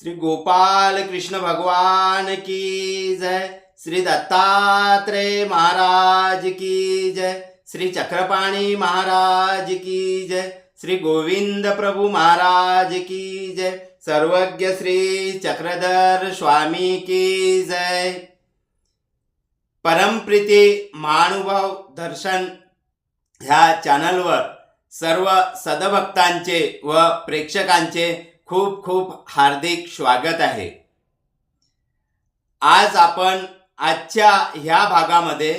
श्री गोपाल कृष्ण भगवान की जय श्री दत्तात्रेय महाराज की जय श्री चक्रपाणी महाराज की जय श्री गोविंद प्रभु महाराज की जय सर्वज्ञ श्री चक्रधर स्वामी की जय। परमप्रीती महानुभाव दर्शन ह्या चॅनलवर सर्व सदभक्तांचे व प्रेक्षकांचे खूप खूप हार्दिक स्वागत आहे. आज आपण आजच्या ह्या भागामध्ये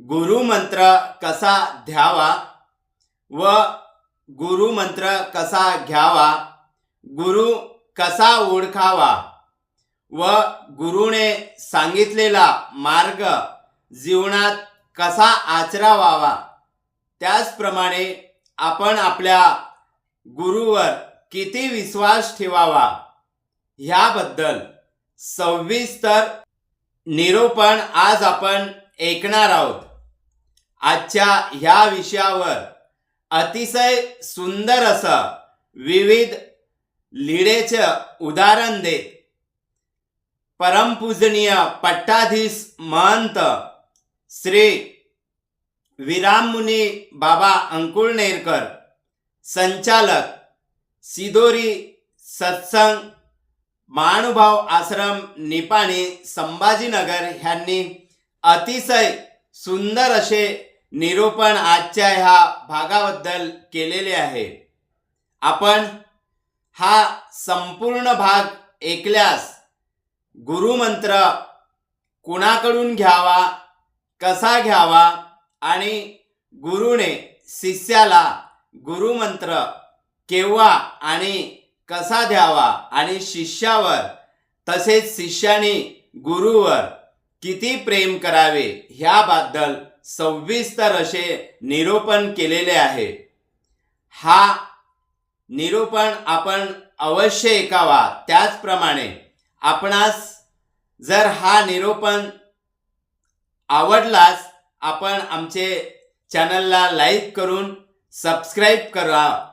गुरुमंत्र कसा ध्यावा व गुरुमंत्र कसा घ्यावा गुरु कसा ओळखावा व गुरुने सांगितलेला मार्ग जीवनात कसा आचरावावा त्याचप्रमाणे आपण आपल्या गुरुवर किती विश्वास ठेवावा? ह्याबद्दल सविस्तर निरूपण आज आपण ऐकणार आहोत. आजच्या ह्या विषयावर अतिशय सुंदर असं विविध लिडेचं उदाहरण देत परमपूजनीय पट्टाधीश महंत श्री विराममुनी बाबा अंकुळनेरकर संचालक सिदोरी सत्संग महानुभाव आश्रम निपाणी संभाजीनगर ह्यांनी अतिशय सुंदर असे निरूपण आजच्या ह्या भागाबद्दल केलेले आहे. आपण हा संपूर्ण भाग ऐकल्यास गुरुमंत्र कुणाकडून घ्यावा कसा घ्यावा आणि गुरुने शिष्याला गुरुमंत्र केव्हा आणि कसा द्यावा आणि शिष्यावर तसेच शिष्याने गुरुवर किती प्रेम करावे ह्याबद्दल सविस्तर असे निरूपण केलेले आहे. हा निरूपण आपण अवश्य ऐकावा. त्याचप्रमाणे आपणास जर हा निरूपण आवडलाच आपण आमचे चॅनलला लाईक करून सबस्क्राईब करा.